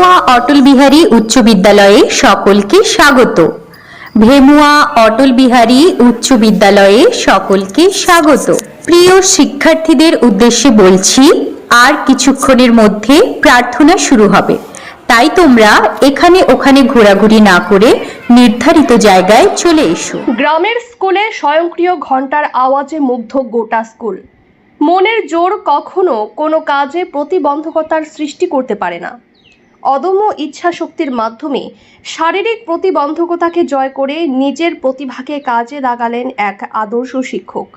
ভেমুয়া অটল বিহারী উচ্চ বিদ্যালয়ে সকলকে স্বাগত। ভেমুয়া অটল বিহারী উচ্চ বিদ্যালয়ে সকলকে স্বাগত। প্রিয় শিক্ষার্থীদের উদ্দেশ্যে বলছি, আর কিছুক্ষণের মধ্যে প্রার্থনা শুরু হবে। তাই তোমরা এখানে ওখানে ঘোরাঘুরি না করে নির্ধারিত জায়গায় চলে এসো। গ্রামের স্কুলে স্বয়ংক্রিয় ঘণ্টার আওয়াজে মুগ্ধ গোটা স্কুল। মনের জোর কখনো কোনো কাজে প্রতিবন্ধকতার সৃষ্টি করতে পারে না। অদম্য ইচ্ছা শক্তির মাধ্যমে শারীরিক প্রতিবন্ধকতাকে জয় করে নিজের প্রতিভাকে কাজে লাগালেন এক আদর্শ শিক্ষক।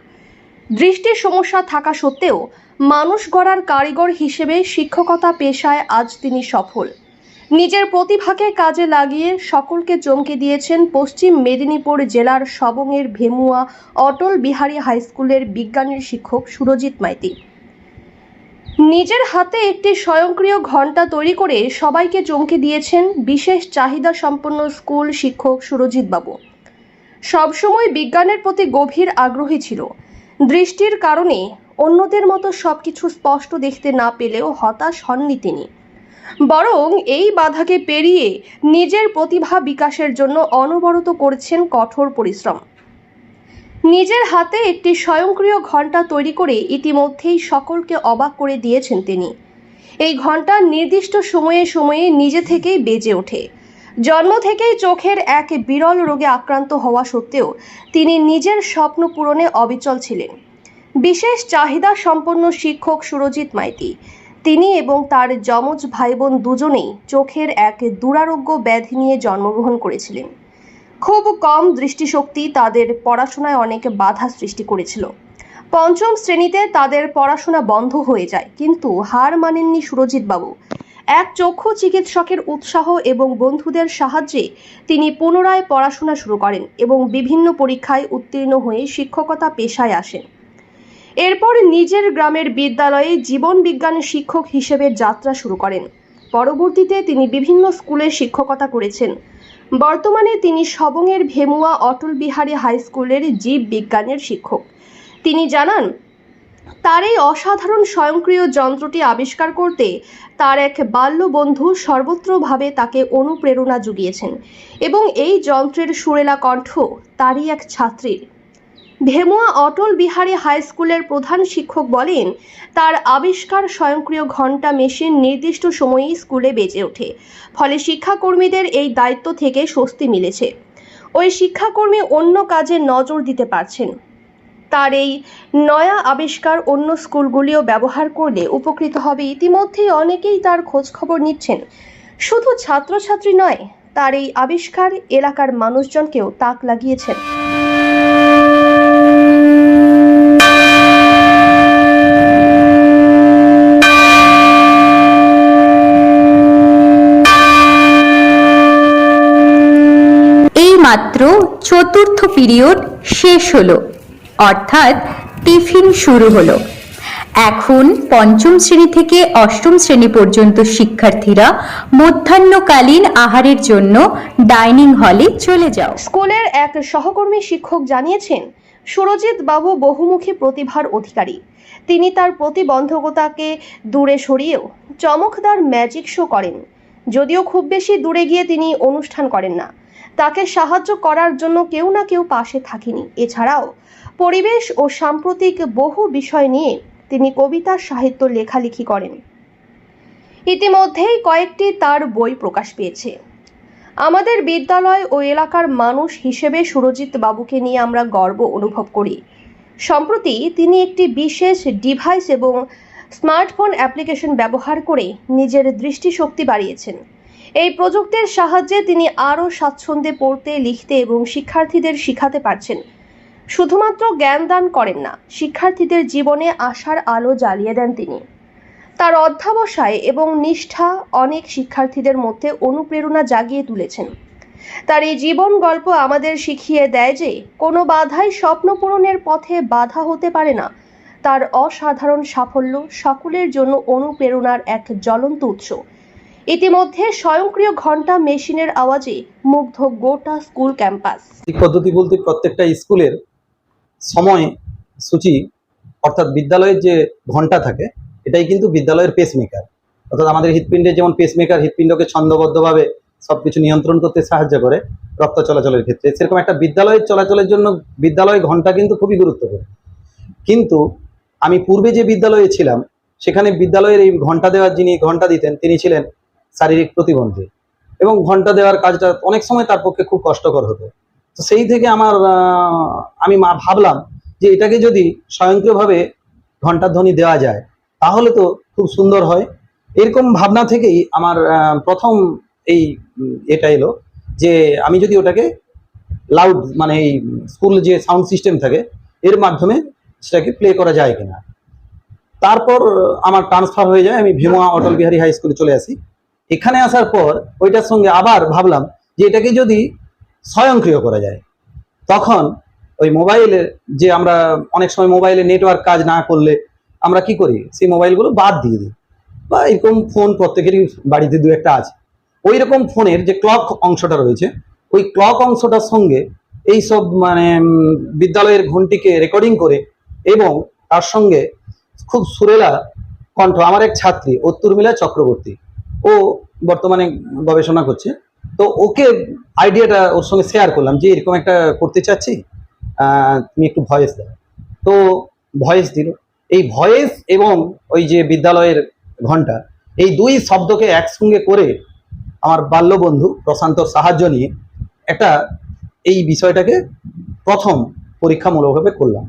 দৃষ্টির সমস্যা থাকা সত্ত্বেও মানুষ গড়ার কারিগর হিসেবে শিক্ষকতা পেশায় আজ তিনি সফল। নিজের প্রতিভাকে কাজে লাগিয়ে সকলকে চমকে দিয়েছেন পশ্চিম মেদিনীপুর জেলার সবংয়ের ভেমুয়া অটল বিহারী হাই স্কুলের বিজ্ঞানের শিক্ষক সুরজিৎ মাইতি। নিজের হাতে একটি স্বয়ংক্রিয় ঘণ্টা তৈরি করে সবাইকে চমকে দিয়েছেন বিশেষ চাহিদা সম্পন্ন স্কুল শিক্ষক সুরজিৎ বাবু। সবসময় বিজ্ঞানের প্রতি গভীর আগ্রহী ছিল। দৃষ্টির কারণে অন্যদের মতো সবকিছু স্পষ্ট দেখতে না পেলেও হতাশ হননি তিনি। বরং এই বাধাকে পেরিয়ে নিজের প্রতিভা বিকাশের জন্য অনবরত করছেন কঠোর পরিশ্রম। নিজের হাতে একটি স্বয়ংক্রিয় ঘণ্টা তৈরি করে ইতিমধ্যেই সকলকে অবাক করে দিয়েছেন তিনি। এই ঘণ্টা নির্দিষ্ট সময়ে সময়ে নিজে থেকেই বেজে ওঠে। জন্ম থেকেই চোখের এক বিরল রোগে আক্রান্ত হওয়া সত্ত্বেও তিনি নিজের স্বপ্ন পূরণে অবিচল ছিলেন। বিশেষ চাহিদা সম্পন্ন শিক্ষক সুরজিৎ মাইতি। তিনি এবং তার যমজ ভাই বোন দুজনেই চোখের এক দুরারোগ্য ব্যাধি নিয়ে জন্মগ্রহণ করেছিলেন। খুব কম দৃষ্টিশক্তি তাদের পড়াশোনায় অনেক বাধা সৃষ্টি করেছিল। পঞ্চম শ্রেণীতে তাদের পড়াশোনা বন্ধ হয়ে যায়, কিন্তু হার মানেননি সুরজিৎ বাবু এক চক্ষু চিকিৎসকের উৎসাহ এবং বন্ধুদের সাহায্যে তিনি পুনরায় পড়াশোনা শুরু করেন এবং বিভিন্ন পরীক্ষায় উত্তীর্ণ হয়ে শিক্ষকতা পেশায় আসেন। এরপর নিজের গ্রামের বিদ্যালয়ে জীবন বিজ্ঞান শিক্ষক হিসেবে যাত্রা শুরু করেন। পরবর্তীতে তিনি বিভিন্ন স্কুলে শিক্ষকতা করেছেন। বর্তমানে তিনি সবংয়ের ভেমুয়া অটল বিহারী হাই স্কুলের জীব বিজ্ঞানের শিক্ষক। তিনি জানান, তার এই অসাধারণ স্বয়ংক্রিয় যন্ত্রটি আবিষ্কার করতে তার এক বাল্য বন্ধু সর্বত্রভাবে তাকে অনুপ্রেরণা জুগিয়েছেন এবং এই যন্ত্রের সুরেলা কণ্ঠ তারই এক ছাত্রীর। ভেমুয়া অটল বিহারী হাই স্কুলের প্রধান শিক্ষক বলেন, তার আবিষ্কার স্বয়ংক্রিয় ঘণ্টা মেশিন নির্দিষ্ট সময়েই স্কুলে বেজে ওঠে। ফলে শিক্ষাকর্মীদের এই দায়িত্ব থেকে স্বস্তি মিলেছে। ওই শিক্ষাকর্মী অন্য কাজে নজর দিতে পারছেন। তার এই নয়া আবিষ্কার অন্য স্কুলগুলিও ব্যবহার করলে উপকৃত হবে। ইতিমধ্যেই অনেকেই তার খোঁজ খবর নিচ্ছেন। শুধু ছাত্রছাত্রী নয়, তার এই আবিষ্কার এলাকার মানুষজনকেও তাক লাগিয়েছেন। মাত্র চতুর্থ পিরিয়ড শেষ হলো, অর্থাৎ টিফিন শুরু হলো। এখন পঞ্চম শ্রেণি থেকে অষ্টম শ্রেণি পর্যন্ত শিক্ষার্থীরা মধ্যাহ্নকালীন আহারের জন্য ডাইনিং হলে চলে যাও। স্কুলের এক সহকর্মী শিক্ষক জানিয়েছেন, সুরজিৎ বাবু বহুমুখী প্রতিভার অধিকারী। তিনি তার প্রতিবন্ধকতাকে দূরে সরিয়েও চমকদার ম্যাজিক শো করেন। যদিও খুব বেশি দূরে গিয়ে তিনি অনুষ্ঠান করেন না। তাকে সাহায্য করার জন্য কেউ না কেউ পাশে থাকেনি। এছাড়াও, পরিবেশ ও সাম্প্রতিক বহু বিষয় নিয়ে তিনি কবিতা, সাহিত্য, লেখালেখি করেন। ইতিমধ্যেই কয়েকটি তার বই প্রকাশ পেয়েছে। আমাদের বিদ্যালয় ও এলাকার মানুষ হিসেবে সুরজিৎ বাবুকে নিয়ে আমরা গর্ব অনুভব করি। সম্প্রতি তিনি একটি বিশেষ ডিভাইস এবং স্মার্টফোন অ্যাপ্লিকেশন ব্যবহার করে নিজের দৃষ্টিশক্তি বাড়িয়েছেন। এই প্রযুক্তির সাহায্যে তিনি আরও স্বাচ্ছন্দ্যে পড়তে, লিখতে এবং শিক্ষার্থীদের শিখাতে পারছেন। শুধুমাত্র জ্ঞান দান করেন না, শিক্ষার্থীদের জীবনে আশার আলো জ্বালিয়ে দেন তিনি। তার অধ্যাবসায় এবং নিষ্ঠা অনেক শিক্ষার্থীদের মধ্যে অনুপ্রেরণা জাগিয়ে তুলেছেন। তার এই জীবন গল্প আমাদের শিখিয়ে দেয় যে, কোনো বাধাই স্বপ্ন পূরণের পথে বাধা হতে পারে না। তার অসাধারণ সাফল্য সকলের জন্য অনুপ্রেরণার এক জ্বলন্ত উৎস। ইতিমধ্যে স্বয়ংক্রিয় ঘণ্টা মেশিনের আওয়াজে মুগ্ধ গোটা স্কুল ক্যাম্পাস। পদ্ধতি বলতে প্রত্যেকটা স্কুলের সময় সূচি, অর্থাৎ বিদ্যালয়ের যে ঘণ্টা থাকে, এটাই কিন্তু বিদ্যালয়ের পেসমেকার অর্থাৎ আমাদের হৃৎপিণ্ডের যেমন পেসমেকার হৃৎপিণ্ডকে ছন্দবদ্ধভাবে সব কিছু নিয়ন্ত্রণ করতে সাহায্য করে রক্ত চলাচলের ক্ষেত্রে। সেরকম একটা বিদ্যালয়ের চলাচলের জন্য বিদ্যালয় ঘণ্টা কিন্তু খুবই গুরুত্বপূর্ণ। কিন্তু আমি পূর্বে যে বিদ্যালয়ে ছিলাম, সেখানে বিদ্যালয়ের এই ঘণ্টা দেওয়ার যিনি ঘণ্টা দিতেন, তিনি ছিলেন শারীরিক প্রতিবন্ধী। এবং ঘণ্টা দেওয়ার কাজটা অনেক সময় তার পক্ষে খুব কষ্টকর হতো। তো সেই থেকে আমার আমি মা ভাবলাম যে এটাকে যদি স্বয়ংক্রিয়ভাবে ঘণ্টার ধ্বনি দেওয়া যায়, তাহলে তো খুব সুন্দর হয়। এরকম ভাবনা থেকেই আমার প্রথম এই এটা এলো যে আমি যদি ওটাকে লাউড মানে এই স্কুল যে সাউন্ড সিস্টেম থাকে, এর মাধ্যমে সেটাকে প্লে করা যায় কিনা। তারপর আমার ট্রান্সফার হয়ে যায়, আমি ভীমা অটল বিহারী হাই স্কুলে চলে আসি। এখানে আসার পর ওইটার সঙ্গে আবার ভাবলাম যে এটাকে যদি স্বয়ংক্রিয় করা যায়, তখন ওই মোবাইলের যে আমরা অনেক সময় মোবাইলে নেটওয়ার্ক কাজ না করলে আমরা কি করি? সেই মোবাইলগুলো বাদ দিয়ে দিই। বা এরকম ফোন প্রত্যেকেরই বাড়িতে দু একটা আছে। ওই রকম ফোনের যে ক্লক অংশটা রয়েছে, ওই ক্লক অংশটার সঙ্গে এই সব মানে বিদ্যালয়ের ঘন্টিকে রেকর্ডিং করে এবং তার সঙ্গে খুব সুরেলা কণ্ঠ, আমার এক ছাত্রী অত্তুরমিলা চক্রবর্তী ও বর্তমানে গবেষণা করছে। তো ওকে আইডিয়াটা ওর সঙ্গে শেয়ার করলাম যে এরকম একটা করতে চাচ্ছি তুমি একটু ভয়েস দাও। তো ভয়েস দিল। এই ভয়েস এবং ওই যে বিদ্যালয়ের ঘণ্টা, এই দুই শব্দকে একসঙ্গে করে আমার বাল্যবন্ধু প্রশান্তর সাহায্য নিয়ে একটা এই বিষয়টাকে প্রথম পরীক্ষামূলকভাবে করলাম।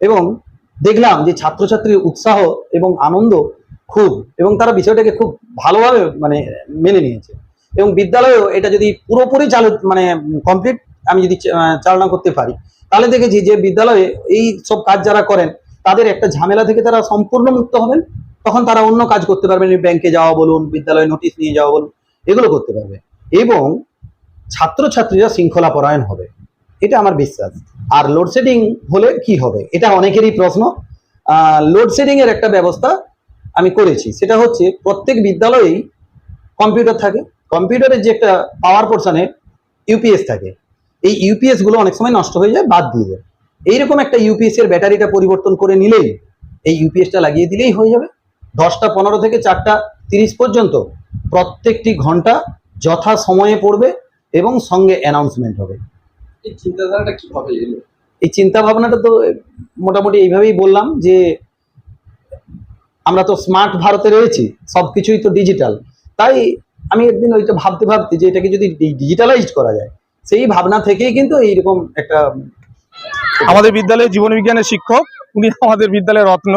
এবং দেখলাম যে ছাত্রছাত্রীর উৎসাহ এবং আনন্দ খুব, এবং তারা বিষয়টাকে খুব ভালোভাবে মানে মেনে নিয়েছে। এবং বিদ্যালয়েও এটা যদি পুরোপুরি চালু মানে কমপ্লিট আমি যদি চালনা করতে পারি, তাহলে দেখেছি যে বিদ্যালয়ে এই সব কাজ যারা করেন, তাদের একটা ঝামেলা থেকে তারা সম্পূর্ণ মুক্ত হবেন, তখন তারা অন্য কাজ করতে পারবেন ব্যাংকে যাওয়া বলুন, বিদ্যালয়ে নোটিশ নিয়ে যাওয়া বলুন, এগুলো করতে পারবে। এবং ছাত্রছাত্রীরা শৃঙ্খলা পরায়ণ হবে। এটা আমার বিশ্বাস। আর লোডশেডিং হলে কি হবে? এটা অনেকেরই প্রশ্ন। লোডশেডিং এর একটা ব্যবস্থা আমি করেছি। সেটা হচ্ছে প্রত্যেক বিদ্যালয়েই কম্পিউটার থাকে। কম্পিউটারের যে একটা পাওয়ার পোর্শনে ইউপিএস থাকে। এই ইউপিএসগুলো অনেক সময় নষ্ট হয়ে যায় বাদ দিয়ে দেয়। এইরকম একটা ইউপিএস এর ব্যাটারিটা পরিবর্তন করে নিলেই এই ইউপিএসটা লাগিয়ে দিলেই হয়ে যাবে। দশটা পনেরো থেকে চারটা তিরিশ পর্যন্ত প্রত্যেকটি ঘণ্টা যথা সময়ে পড়বে এবং সঙ্গে অ্যানাউন্সমেন্ট হবে। এই চিন্তাধারাটা কীভাবে এলো? এই চিন্তা ভাবনাটা তো মোটামুটি এইভাবেই বললাম যে আমরা তো স্মার্ট ভারতে রয়েছি সব কিছুই তো ডিজিটাল তাই আমি একদিন ওইটা ভাবতে ভাবতে যে এটাকে যদি ডিজিটালাইজ করা যায়, সেই ভাবনা থেকেই কিন্তু এইরকম একটা আমাদের বিদ্যালয়ে জীবন বিজ্ঞানের শিক্ষক, উনি আমাদের বিদ্যালয়ের রত্ন।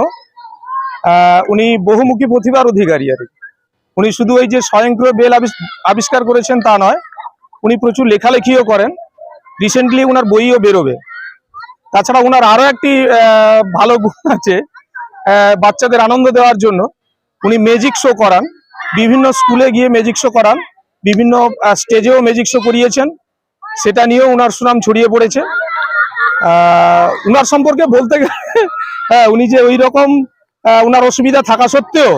উনি বহুমুখী প্রতিভার অধিকারী আর। উনি শুধু এই যে স্বয়ংক্রিয় বেল আবিষ্কার করেছেন তা নয়, উনি প্রচুর লেখালেখিও করেন। রিসেন্টলি ওনার বইও বেরোবে। তাছাড়া ওনার আরও একটি ভালো গুণ আছে বাচ্চাদের আনন্দ দেওয়ার জন্য উনি ম্যাজিক শো করান। বিভিন্ন স্কুলে গিয়ে ম্যাজিক শো করান। বিভিন্ন স্টেজেও ম্যাজিক শো করিয়েছেন। সেটা নিয়েও ওনার সুনাম ছড়িয়ে পড়েছে। উনার সম্পর্কে বলতে গেলে হ্যাঁ উনি যে ওই রকম উনার অসুবিধা থাকা সত্ত্বেও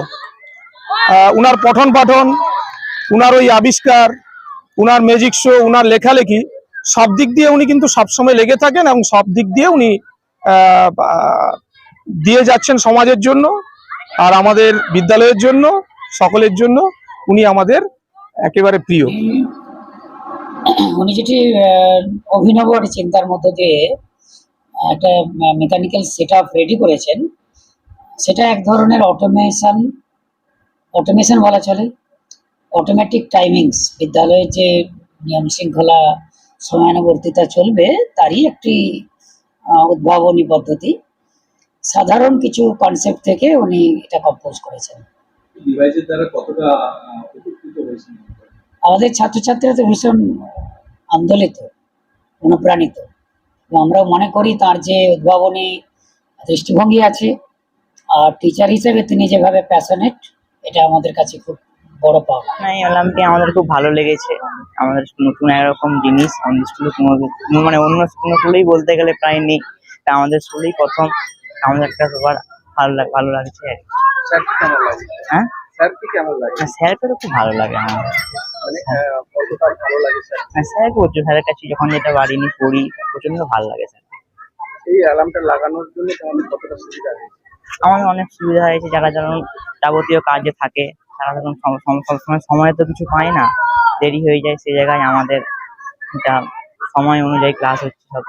উনার পঠন পাঠন, উনার ওই আবিষ্কার, উনার ম্যাজিক শো উনার লেখালেখি, সব দিক দিয়ে উনি কিন্তু সবসময় লেগে থাকেন এবং সব দিক দিয়ে উনি দিয়ে যাচ্ছেন সমাজের জন্য আর আমাদের বিদ্যালয়ের জন্য, সকলের জন্য উনি আমাদের একেবারে প্রিয়। উনি যেটি অভিনব চিন্তার মধ্য দিয়ে একটা মেকানিক্যাল সেট রেডি করেছেন। সেটা এক ধরনের অটোমেশন অটোমেশন বলা চলে। অটোমেটিক টাইমিংস বিদ্যালয়ের যে নিয়ম শৃঙ্খলা সময়ানুবর্তিতা চলবে, তারই একটি উদ্ভাবনী পদ্ধতি। সাধারণ কিছু কনসেপ্ট থেকে উনি এটা কম্পোজ করেছেন। আমাদের ছাত্রছাত্রীরা তো ভীষণ আন্দোলিত অনুপ্রাণিত। এবং আমরা মনে করি তার যে উদ্ভাবনী দৃষ্টিভঙ্গি আছে আর টিচার হিসেবে তিনি যেভাবে প্যাশনেট এটা আমাদের কাছে খুব বড় পাওয়া এই অ্যালার্মটি আমাদের খুব ভালো লেগেছে। আমাদের নতুন একরকম জিনিস আমাদের স্কুলে কোনো মানে অন্য স্কুলেই বলতে গেলে প্রায় নেই। তা আমাদের স্কুলেই প্রথম। আমাদের একটা সবার ভালো লাগ ভালো লাগছে। আর কি। স্যারকে কেমন লাগে? হ্যাঁ? স্যারকে কেমন লাগে? স্যারকে তো খুব ভালো লাগে আমার। মানে স্যার? প্রচুর স্যারের কাছে যখন যেটা বাড়ি নিয়ে পড়ি প্রচণ্ড ভালো লাগে স্যার। এই অ্যালার্মটা লাগানোর জন্য তোমাদের কতটা সুবিধা হয়েছে? আমাদের অনেক সুবিধা হয়েছে যারা যেমন যাবতীয় কাজে থাকে তারা সম- সবসময় সময় তো কিছু পাই না। দেরি হয়ে যায় সেই জায়গায় আমাদের যা সময় অনুযায়ী ক্লাস হচ্ছে সব।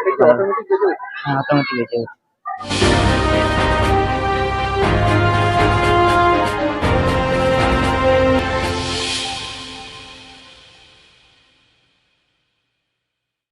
হ্যাঁ অটোমেটিক বেঁচে উঠছে